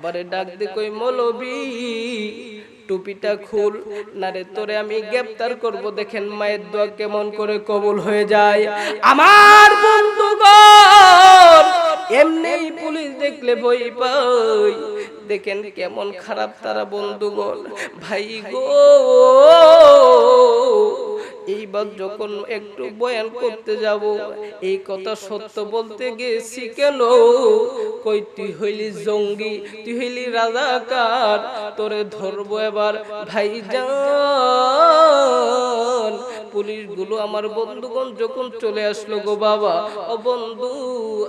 আবার ডাক কই, মৌলবি, টুপিটা খুল। না রে, তোরে আমি গ্রেপ্তার করব। দেখেন মায়ের দোয়া কেমন করে কবুল হয়ে যায়। আমার বন্ধুগণ এমনি পুলিশ দেখলে বই পাই। দেখেন কেমন খারাপ তারা বন্ধু বন্ধুগণ। ভাই গো এইবার যখন একটু বয়ান করতে যাব, এই কথা সত্য বলতে গেছি কেন? কই, তুই হইলি জঙ্গি, তুই হইলি রাজাকার, তোরে ধরবো এবার ভাই যান পুলিশগুলো আমার বন্ধুগণ যখন চলে আসলো গো বাবা, ও বন্ধু,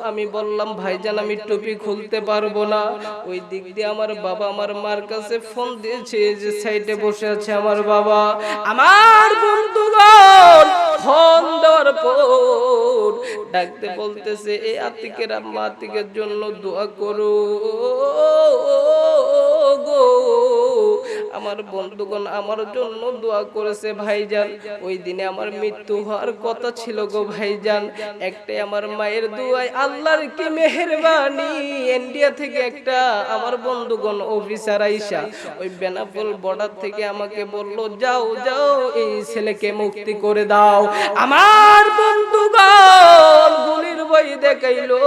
আমি বললাম, ভাইজান, আমি টুপি খুলতে পারব না। ওই দিক দিয়ে আমার বাবা আমার মার কাছে ফোন দিয়েছে যে, সাইডে বসে আছে আমার বাবা। আমার বন্ধুগণ ফোন দেওয়ার পর ডাকতে বলতেছে এই আতিকের আম্মা আতিকের জন্য দোয়া করো গো। আমার বন্ধুগণ আমার জন্য দোয়া করেছে, ভাইজান। ওই দিনে আমার মৃত্যু হওয়ার কথা ছিল গো, ভাইজান। একটাই আমার মায়ের দোয়াই আল্লাহর কি মেহেরবানি? ইন্ডিয়া থেকে একটা আমার বন্ধুগণ অফিসার আইসা ওই বেনাপোল বর্ডার থেকে আমাকে বলল, যাও যাও, এই ছেলেকে মুক্তি করে দাও। আমার বন্ধুগণ গুলির বই দেখাইলো।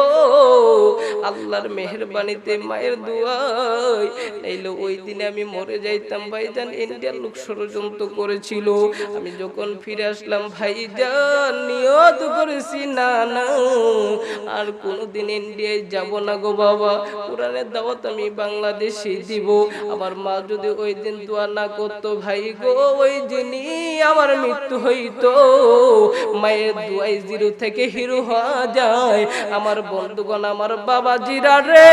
আল্লাহর মেহেরবানিতে মায়ের দুয়াই নাইলে ওই দিনে আমি মরে যাইতাম। ভাইজান ইন্ডিয়ার লোক ষড়যন্ত্র করেছিল। আমি যখন ফিরে আসলাম ভাইজান নিয়ত করেছি না না আর কোনোদিন ইন্ডিয়ায় যাব না গো বাবা। কোরআনের দাওয়াত আমি বাংলাদেশে দিব। আমার মা যদি ওই দিন দোয়া না করতো ভাই গো ওই দিনই আমার মৃত্যু হইতো। মায়ের দুয়াই জিরো থেকে হিরো হওয়া যায়। আমার বন্ধুগণ আমার বাবা জিরা রে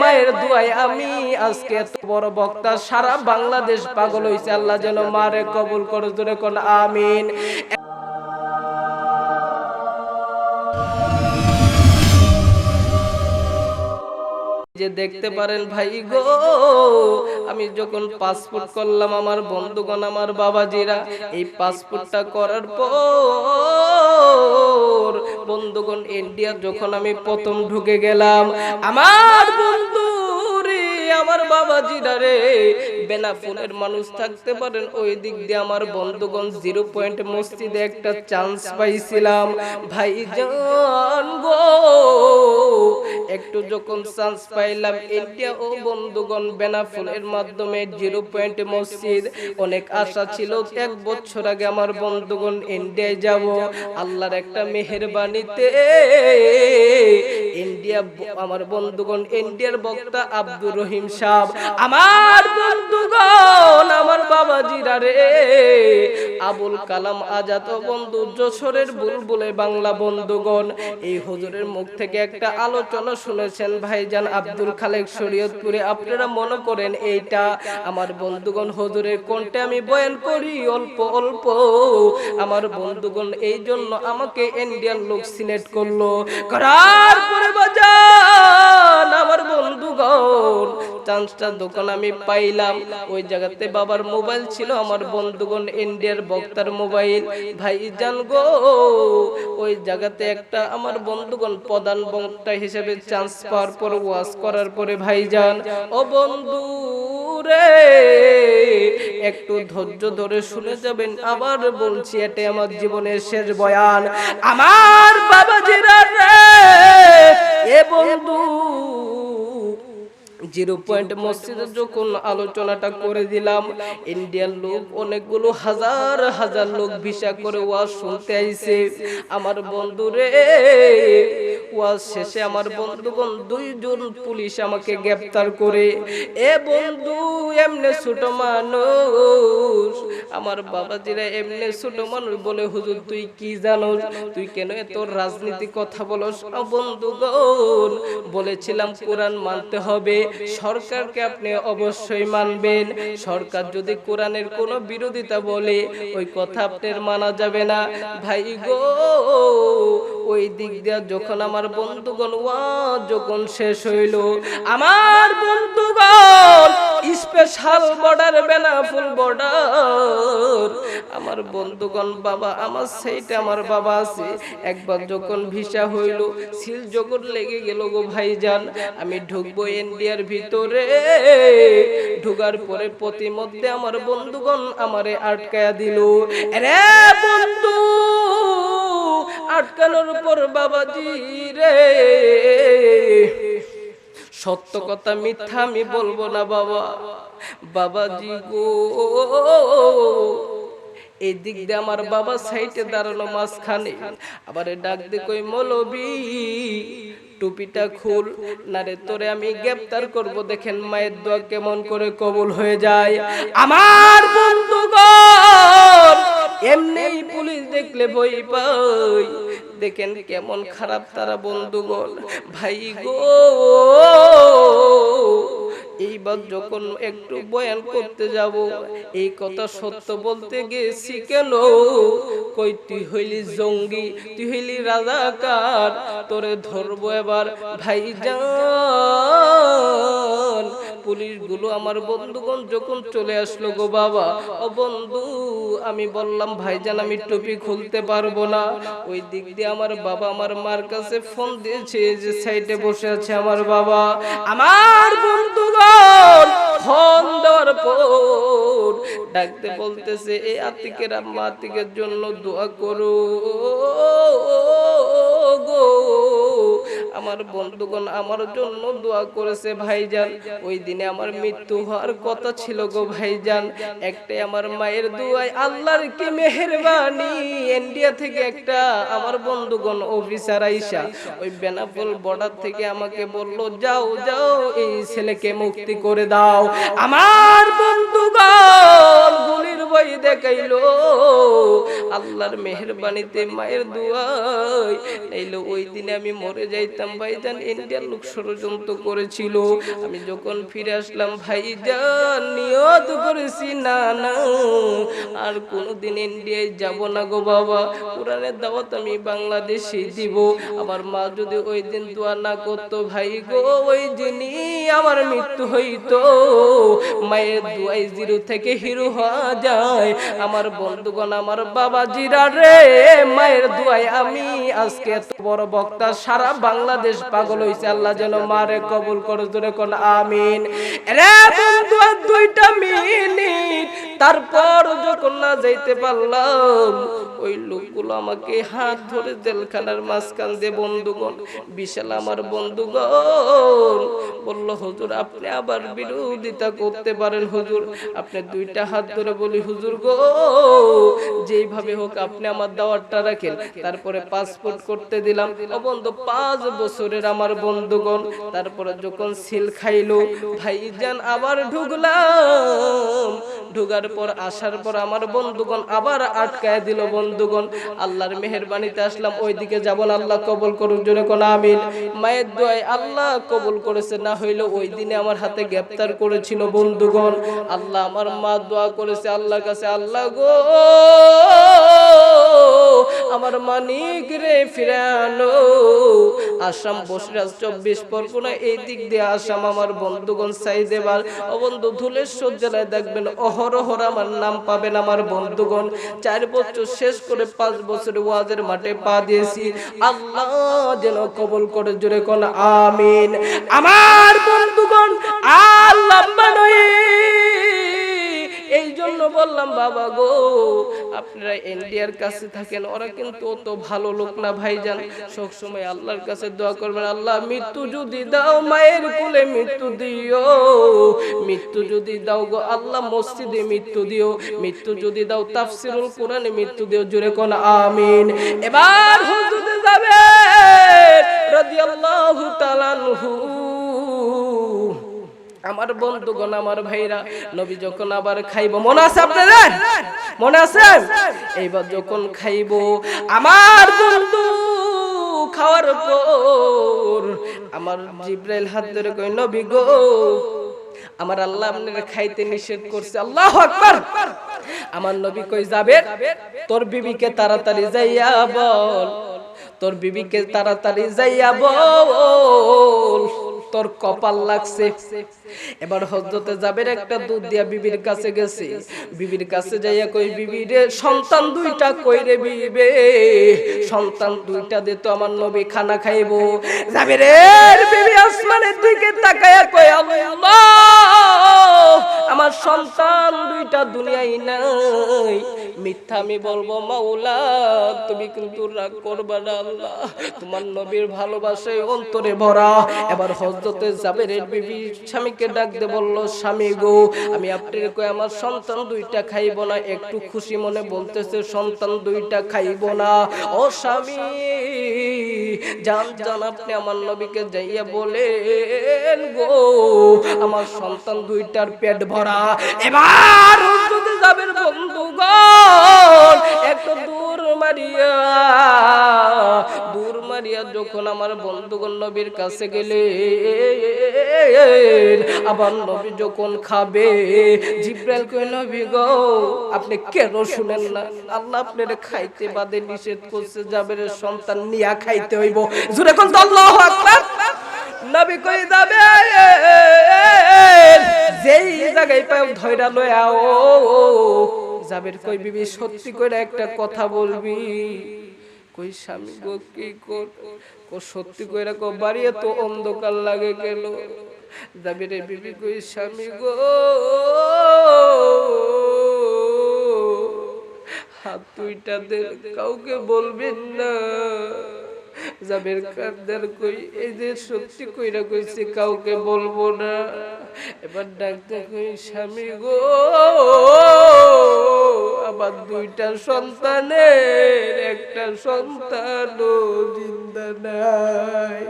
মায়ের দুয়াই আমি আজকে এত বড় বক্তা সারা বাংলাদেশ পাগল হইছে, আল্লাহ যেন মারে কবুল করে জোরে কোন আমিন। যে দেখতে পারেন ভাই গো, আমি যখন পাসপোর্ট করলাম আমার বন্ধুগণ, আমার বাবাজিরা, এই পাসপোর্টটা করার পর বন্ধুগণ ইন্ডিয়া যখন আমি প্রথম ঢুকে গেলাম, আমার বন্ধু আমার বাবাজিরা রে বেনাফুলের মানুষ থাকতে পারেন, ওই দিক দিয়ে আমার বন্ধুগণ জিরো পয়েন্ট মসজিদে একটা চান্স পাইছিলাম। ভাই গো, একটু যখন চান্স পাইলাম ইন্ডিয়া ও বন্ধুগণ বেনাফুলের মাধ্যমে জিরো পয়েন্ট মসজিদ। অনেক আশা ছিল এক বছর আগে আমার বন্ধুগণ ইন্ডিয়ায় যাব। আল্লাহর একটা মেহেরবানিতে ইন্ডিয়া আমার বন্ধুগণ ইন্ডিয়ার বক্তা আব্দুর রহিম সাহ আমার বন্ধুগণ আমার বাবা জিরা রে। আবুল কালাম আজাদ বন্ধু যশোরের বুলবুলে বাংলা বন্ধুগণ, এই হুজুরের মুখ থেকে একটা আলোচনা শুনেছেন ভাইজান আব্দুল খালেক শরীয়তপুরে। আপনারা মনে করেন এইটা আমার বন্ধুগণ হুজুরের কোনটা আমি বয়ান করি অল্প অল্প। আমার বন্ধুগণ এই জন্য আমাকে ইন্ডিয়ান লোক সিলেক্ট করল। করার পরে বাজান, আমার বন্ধুগণ, চান্সটা দোকান আমি পাইলাম। ওই জায়গাতে বাবার মোবাইল ছিল, আমার বন্ধুগণ, ইন্ডিয়ার বক্তার মোবাইল। ভাই, জান গো, ওই জায়গাতে একটা আমার বন্ধুগণ প্রধান বক্তা হিসেবে চান্স পাওয়ার পর, ওয়াজ করার পরে ভাইজান ও বন্ধু রে, একটু ধৈর্য ধরে শুনে যাবেন। আবার বলছি, এটাই আমার জীবনের শেষ বয়ান। আমার বাবা জিরা রে, এ বন্ধু জিরো পয়েন্ট মসজিদে যখন আলোচনাটা করে দিলাম ইন্ডিয়ান লোক, অনেকগুলো হাজার হাজার লোক ভিসা করে ওয়াজ শুনতে আইছে। আমার বন্ধুরে, ওয়াজ শেষে আমার বন্ধুগণ দুইজন পুলিশ আমাকে গ্রেপ্তার করে। এ বন্ধু, এমনি ছোট মানুষ, আমার বাবাজিরা এমনি ছোট মানুষ বলে, হুজুর, তুই কি জানোস? তুই কেন এত রাজনীতি কথা বলস? বন্ধুগণ, বলেছিলাম কোরআন মানতে হবে সরকারকে আপনি অবশ্যই মানবেন। সরকার যদি কোরআনের কোনো বিরোধিতা বলে, ওই কথা আপনার মানা যাবে না। ভাই গো, ওই দিক দিয়া যখন আমার বন্ধুগণ ওয়া যখন শেষ হইল, আমার বন্ধুগণ স্পেশাল বর্ডার বেনাফুল বর্ডার আমার বন্ধুগণ বাবা আমার সেইটা আমার বাবা আছে। একবার যখন ভিসা হইল সিল জগৎ লেগে গেল গো ভাইজান আমি ঢুকবো ইন্ডিয়ার ভিতরে। ঢুকার পরে প্রতিমধ্যে আমার বন্ধুগণ আমারে আটকায়া দিল। রে বন্ধু আটকানোর পর বাবাজি রে। সত্য কথা মিথ্যা আমি বলব না বাবা। বাবাজি গো। এই দিক দিয়ে আমার বাবা সাইটে দাঁড়ানো মাঝখানে। আবার ডাক দিয়ে কই মলবি টুপিটা খুল না রে তোরে আমি গ্রেপ্তার করব। দেখেন মায়ের দোয়া কেমন করে কবুল হয়ে যায়। আমার বন্ধুগণ এমনি পুলিশ দেখলে ভয় পাই দেখেন কেমন খারাপ তারা বন্ধুগণ। ভাই গো এইবার যখন একটু বয়ান করতে যাব, এই কথা সত্য বলতে গেছি কেন? কই, তুই হইলি জঙ্গি, তুই হইলি রাজাকার, তোরে ধরবো এবার ভাই পুলিশগুলো আমার বন্ধুগণ যখন চলে আসলো গো বাবা, ও বন্ধু, আমি বললাম, ভাইজান, আমি টুপি খুলতে পারব না। ওই দিক দিয়ে আমার বাবা আমার মার কাছে ফোন দিয়েছে যে সাইডে বসে আছে আমার বাবা। আমার বন্ধুগণ ফোন দেওয়ার পর ডাকতে বলতেছে, এ আতিকের আম্মা আতিকের জন্য দোয়া করো গো। আমার বন্ধুগণ আমার জন্য দোয়া করেছে ভাইজান। ওই দিনে আমার মৃত্যু হওয়ার কথা ছিল গো ভাইজান। একটাই আমার মায়ের দোয়াই আল্লাহর কি মেহেরবানি? ইন্ডিয়া থেকে একটা আমার বন্ধুগণ অফিসার আইসা ওই বেনাপোল বর্ডার থেকে আমাকে বলল, যাও যাও, এই ছেলেকে মুক্তি করে দাও। আমার বন্ধুগণ গুলির বই দেখাইলো। আল্লাহর মেহেরবানিতে মায়ের দুয়াই। নাইলে ওই দিনে আমি মরে যাইতাম। ভাইজান ইন্ডিয়ার লোক ষড়যন্ত্র করেছিল। আমি যখন ফিরে আসলাম, ভাইজান নিয়ত করেছি, না না। আর কোনোদিন ইন্ডিয়ায় যাব না গো বাবা। কোরআনের দাওয়াত আমি বাংলাদেশে দিব। আমার মা যদি ওই দিন দোয়া না করতো, ভাই গো, ওই দিনই আমার মৃত্যু হইতো। মায়ের দুয়াই জিরো থেকে হিরো হওয়া যায়। আমার বন্ধুগণ, আমার বাবা জিরা রে, মায়ের দুয়াই আমি আজকে এত বড় বক্তা, সারা বাংলাদেশ পাগল হইছে, আল্লাহ যেন মারে কবুল করে, জোরে কোন আমিন। রে বন্ধু দুইটা মিনিট, তারপর যখন না যাইতে পারলাম, ওই লোকগুলো আমাকে হাত ধরে জেলখানার মাঝখান দিয়ে, বন্ধুগণ, বিশাল আমার বন্ধুগণ, বলল, হুজুর, আপনি আবার বিরোধিতা করতে পারেন, হুজুর। আপনি দুইটা হাত ধরে বলি হুজুর গো হোক আপনি আমার রাখেন, তারপরে পাসপোর্ট করতে দিলাম। ও বন্ধু, পাঁচ বছরের আমার বন্ধুগণ, তারপরে যখন সিল খাইলো, ভাইজান আবার ঢুকলাম। ঢুকার পর, আসার পর আমার বন্ধুগণ আবার আটকায় দিল বন্ধুগণ। আল্লাহর মেহেরবানিতে আসলাম, ওইদিকে যাব না, আল্লাহ কবুল করুন জোরে কোন আমিন। মায়ের দোয়ায় আল্লাহ কবুল করেছে, না হইল ওই দিনে আমার হাতে গ্রেপ্তার করেছিল বন্ধুগণ। আল্লাহ আমার মা দোয়া করেছে আল্লাহর কাছে, আল্লাহ গো, আমার মানিক রে ফিরানো। আসাম, বসিরাজ, চব্বিশ পরগনা, এই দিক দিয়ে আসাম আমার বন্ধুগণ সাইদেবার ও বন্ধু, ধুলেশ্বর জেলায় দেখবেন অহরহর আমার নাম পাবেন আমার বন্ধুগণ। চার বছর শেষ করে পাঁচ বছর ওয়াজের মাঠে পা দিয়েছি। আল্লাহ যেন কবল করে, জোরে কোন আমিন। আমার বন্ধুগণ, আল্লাহ এই জন্য বললাম, বাবা গো, আপনারা ইন্ডিয়ার কাছে থাকেন, ওরা কিন্তু অত ভালো লোক না ভাইজান। সব সময় আল্লাহর কাছে দোয়া করবেন, আল্লাহ মৃত্যু যদি দাও, মায়ের কোলে মৃত্যু দিও। মৃত্যু যদি দাও গো, আল্লাহ মসজিদে মৃত্যু দিও। মৃত্যু যদি দাও, তাফসিরুল কোরআনে মৃত্যু দিও। জোরে কোন আমিন। এবার হুজুরে যাবে রাদিয়াল্লাহু তাআলা আনহু। আমার বন্ধুগণ আমার ভাইরা নবী যখন আবার খাইব মনে আছে আপনাদের? মনে আছে? এইবার যখন খাইব আমার বন্ধু খাওয়ার পর আমার জিব্রাইল হাত ধরে কই নবী গো আমার আল্লাহ আপনার খাইতে নিষেধ করছে। আল্লাহ আকবার! আমার নবী কই যাবে? তোর বিবিকে তাড়াতাড়ি যাইয়া বল। তোর বিবিকে তাড়াতাড়ি যাইয়া বল। তোর কপাল লাগছে। এবার হজরতে যাবের একটা দুধ দিয়া বিবির কাছে গেছে। বিবির কাছে যাইয়া কই, বিবি রে, সন্তান দুইটা কই রে বিবে? সন্তান দুইটা দে তো আমার নবী খানা খাইবো। যাবে বিবি আসমানের দিকে তাকায়া কই, আল্লাহ, আমার সন্তান দুইটা দুনিয়ায় নাই। মিথ্যা আমি বলব, মাওলা, তুমি কিন্তু রাগ করবা না, আল্লাহ। তোমার নবীর ভালোবাসায় অন্তরে ভরা। এবার হজরতে জাবেরের বিবি স্বামীকে ডাক দে বলল, স্বামী গো, আমি আপনার কই আমার সন্তান দুইটা খাইব না। একটু খুশি মনে বলতেছে, সন্তান দুইটা খাইব না। ও স্বামী জান জান আপনি আমার নবীকে যাইয়া বলেন গো, আমার সন্তান দুইটার পেট ভরা। এবার যদি যাবেন বন্ধুগণ একটু মারিয়া, দূর মারিয়া যখন আমার বন্ধুগণ নবীর কাছে গেলে আবার নবী যখন খাবে, জিব্রাইল কই নবী গো, আপনি কেন শুনেন না? আল্লাহ আপনার খাইতে বাদে নিষেধ করছে যাবের সন্তান নিয়া খাইতে হইব। জুরে কোন আল্লাহু আকবার। নবী কই যাবে? যেই জায়গায় পাও ধইরা লয়া যাবের কই বিবি সত্যি করে একটা কথা বলবি। কই স্বামী গো কি কর কো সত্যি কইরা কো বাড়িয়ে তো অন্ধকার লাগে গেল যাবির বিবি কই স্বামী গো। হাত দুইটা দে কাউকে বলবেন না। যাবের কান্দার কই এই যে সত্যি কইরা কইছে কাউকে বলব না। এবার ডাক্তার কই, স্বামী গো, আমার দুইটা সন্তানের, একটা সন্তানও জিন্দা নাই।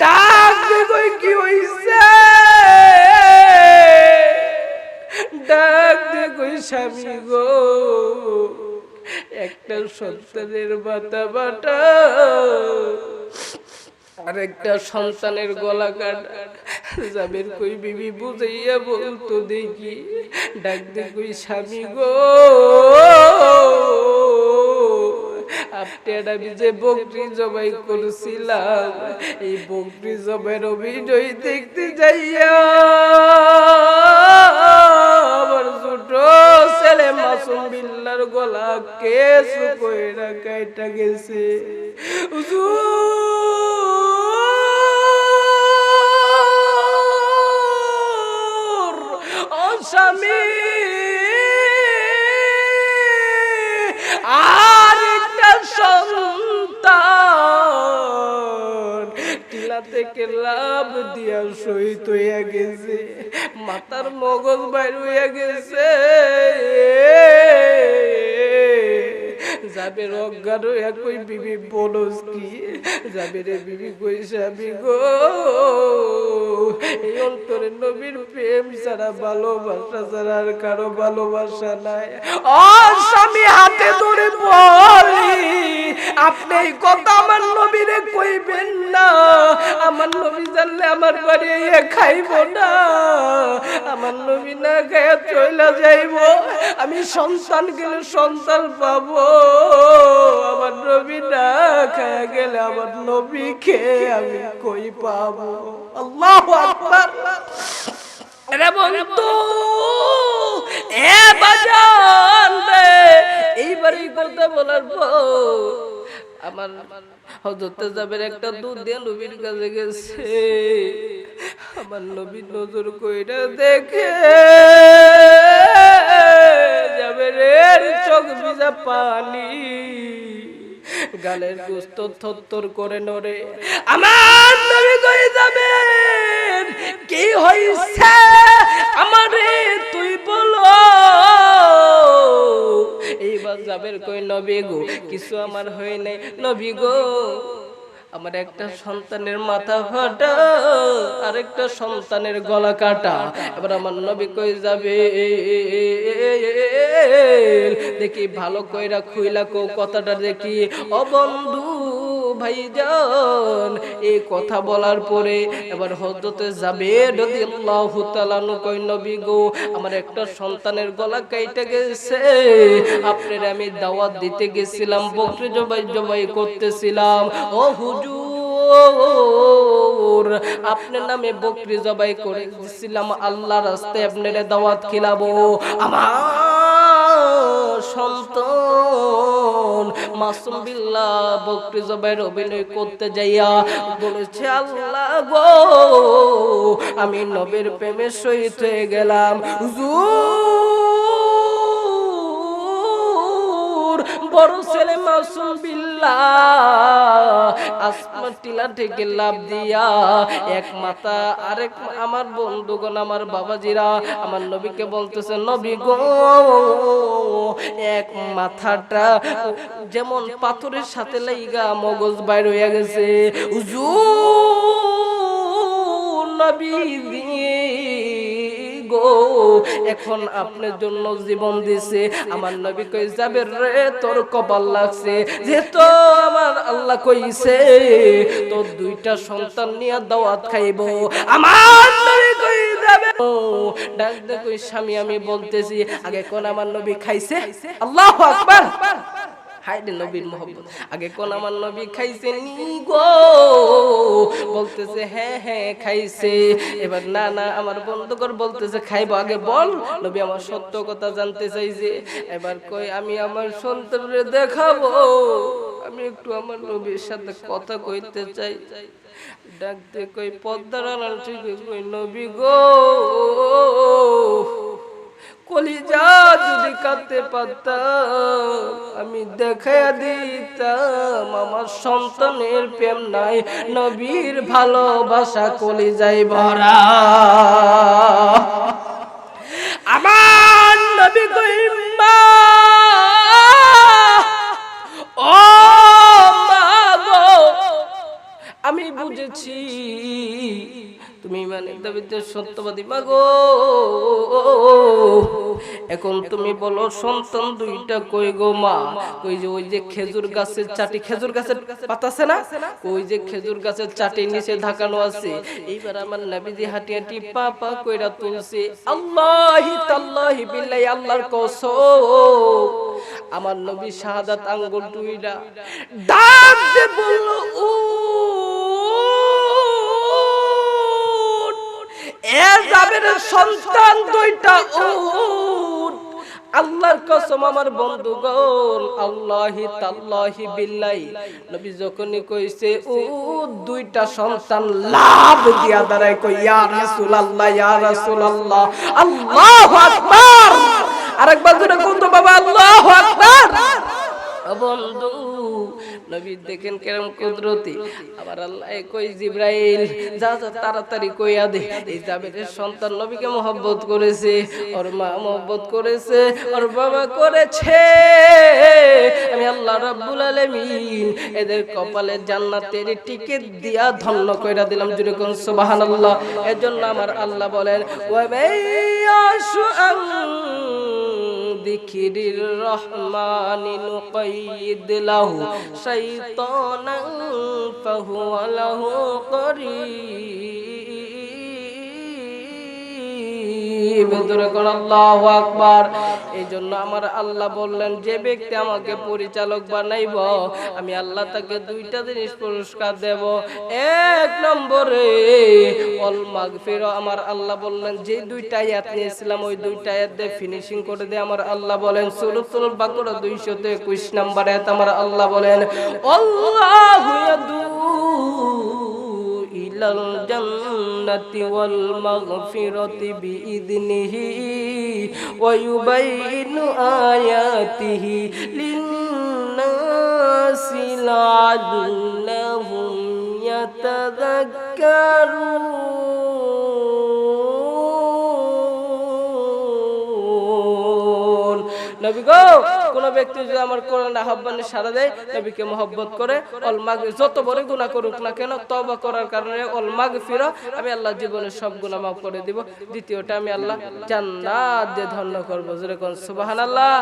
ডাকতে কই, কি হইছে? ডাক দে কই, স্বামী গো, একটা সন্তানের মাথা বাটা আর একটা সন্তানের গলা কাটা। যাবের কই বিবি বুঝাইয়া বলতো দেখি, ডাক দে কই, স্বামী গো, আপনি আমি যে বকরি জবাই করেছিলাম, এই বকরি জবাইয়ের অভিনয় দেখতে যাইয়া আমার ছোট ছেলে মাসুম বিল্লার গলা কেস কইরা কাইটা গেছে। স্বামী আর একটা সন্তান। টিলা থেকে লাভ দিয়া শহীদ হইয়া গেছে। মাথার মগজ বাইর হইয়া গেছে। যাবে অজ্ঞান হইয়া কই বিবি বলস কি? যাবে রে বিবি কই স্বামী গো। এই অন্তরে নবীর প্রেম ছাড়া ভালোবাসা ছাড়া আর কারও ভালোবাসা নাই। স্বামী হাতে ধরে বলি, আপনি এই কথা আমার নবীরে কইবেন না। আমার নবী জানলে আমার বাড়ি খাইব না। আমার নবী না খাইয়া চইলা যাইব। আমি সন্তান গেলে সন্তান পাবো। আমার নবী না খাইয়া গেলে আমার নবী খেয়ে আমি কই পাবো? আল্লাহ আকবার। রে বন্ধু, এ বাজান রে, এইবার এই কথা বলার পর আমার হজরতে যাবের একটা দুধ দিয়ে নবীর কাছে গেছে। আমার নবী নজর কইরা দেখে। যাবে রে চোখ ভিজা পানি। গালের গুস্ত থরথর করে নড়ে। আমার নবী কই যাবেন? কি হইছে? আমারে তুই বলো। এইবার যাবের কই নবী গো? কিছু আমার হয় নাই। নবী গো আমার একটা সন্তানের মাথা ফাটা আর একটা সন্তানের গলা কাটা। এবার আমার নবী কই যাবে? দেখি ভালো কইরা খুইলা কো কথাটা দেখি। ও বন্ধু ভাইজান এই কথা বলার পরে এবার হজরতে যাবে আমার একটা সন্তানের গলা কাইটা গেছে। আপনার আমি দাওয়াত দিতে গেছিলাম, বকরি জবাই জবাই করতেছিলাম। ও হুজুর, আপনার নামে বকরি জবাই করে দিছিলাম আল্লাহ রাস্তায় আপনার দাওয়াত খিলাবো। আমার সন্তান মাসুম বিল্লা বকরি জবাইয়ের অভিনয় করতে যাইয়া বলেছে, আল্লাহ গো, আমি নবীর প্রেমের সহিত হয়ে গেলাম। হুজুর! বড় ছেলে মাসুম বিল্লাহ আসমান টিলা থেকে লাভ দিয়া। এক মাথা আরেক আমার বন্ধুগণ, আমার বাবাজিরা, আমার নবীকে বলতেছে, নবী গো, এক মাথাটা যেমন পাথরের সাথে লাইগা মগজ বাইর হয়ে গেছে। উজু নবী এখন আপনার জন্য জীবন দিছে। আমার নবী কই যাবে রে, তোর কপাল লাগছে। যেহেতু আমার আল্লাহ কইছে তোর দুইটা সন্তান নিয়ে দাওয়াত খাইব। আমার নবী কই, যাবে। ডাক কই, স্বামী, আমি বলতেছি, আগে কোন আমার নবী খাইছে? আল্লাহু আকবার। হাইরে নবীর মোহাম্মদ আগে কোন আমার নবী খাইছে নি গো? বলতেছে হ্যাঁ হ্যাঁ খাইছে। এবার না না আমার বন্ধুকর বলতেছে খাইবো আগে বল। নবী আমার সত্য কথা জানতে চাইছে। এবার কই আমি আমার সন্তানরে দেখাবো। আমি একটু আমার নবীর সাথে কথা কইতে চাই। ডাকতে কই পদ্মার আড়াল থেকে কই নবী গো। কলিজা যদি কাঁদতে পারতাম, আমি দেখাইয়া দিতাম, আমার সন্তানের প্রেম নাই, নবীর ভালোবাসা কলিজাই ভরা। আমার নবী কইম্বা ও মা গো, আমি বুঝেছি তুমি মানে দাবিতে সত্যবাদী, মাগো। এখন তুমি বলো, সন্তান দুইটা কই গো মা? কই যে ওই যে খেজুর গাছের চাটি, খেজুর গাছের পাতা আছে না? ওই যে খেজুর গাছের চাটি নিচে ঢাকানো আছে। এইবার আমার নবীজি হাঁটি হাঁটি পা পা কইরা তুলছে, আল্লাহি তাল্লাহি বিল্লাহি, আল্লাহর কসম। আমার নবী শাহাদাত আঙ্গুল টুইরা ডাক দে বলল, ও জাবের সন্তান দুইটা উট। আল্লাহর কসম আমার বন্ধুগণ, আল্লাহি তাল্লাহি বিল্লাহি। নবী যখনই কইছে ও দুইটা সন্তান লাভ দিয়া দাঁড়ায় কই, ইয়া রাসূলুল্লাহ ইয়া রাসূলুল্লাহ, আল্লাহু আকবার! আরেকবার জোরে বাবা, আল্লাহু আকবার! বন্ধু নবী দেখেন কেরম কুদরতি। আবার আল্লাহ কই, জিব্রাইল, যা যা, তাড়াতাড়ি কইয়া দে। এই জাবেরের সন্তান নবীকে মোহব্বত করেছে, ওর মা মোহব্বত করেছে, ওর বাবা করেছে। আমি আল্লাহ রাব্বুল আলামিন এদের কপালে জান্নাতের টিকিট দিয়া ধন্য কইরা দিলাম, জুরে কোন সুবহানাল্লাহ। এজন্য আমার আল্লাহ বলেন, ওয়া মাইয়াশু আন ذكر الرحمن نقيد له شيطانا فهو له قريب দূরে কোন আল্লাহু আকবার। এই জন্য আমার আল্লাহ বললেন, যে ব্যক্তি আমাকে পরিচালক বানাইব, আমি আল্লাহ তাকে দুইটা জিনিস পুরস্কার দেব। এক নম্বরে, অল আমার আল্লাহ বললেন, যে দুইটা আয়াত নিয়েছিলাম, ওই দুইটা আয়াত দিয়ে ফিনিশিং করে দিয়ে আমার আল্লাহ বলেন, সূরাতুল বাকরা 221 নম্বর আয়াত আমার আল্লাহ বলেন, আল্লাহু ইলাল জান্নাতি ওয়াল মাগফিরাতি বিইذনিহি ওয়া ইউবাইনু আয়াতিহি লিন-নাসি নবী গো! কোন ব্যক্তি যদি আমার কোরআন আহ্বানে সারা দেয়, নবীকে মহব্বত করে, অল মাগ যত বড় গুণা করুক না কেন তবা করার কারণে অল মাগ ফিরো আমি আল্লাহ জীবনের সব গুনাহ মাফ করে দিব। দ্বিতীয়টা আমি আল্লাহ জান্নাত দিয়ে ধন্য করব। যেরকম সুবহানাল্লাহ।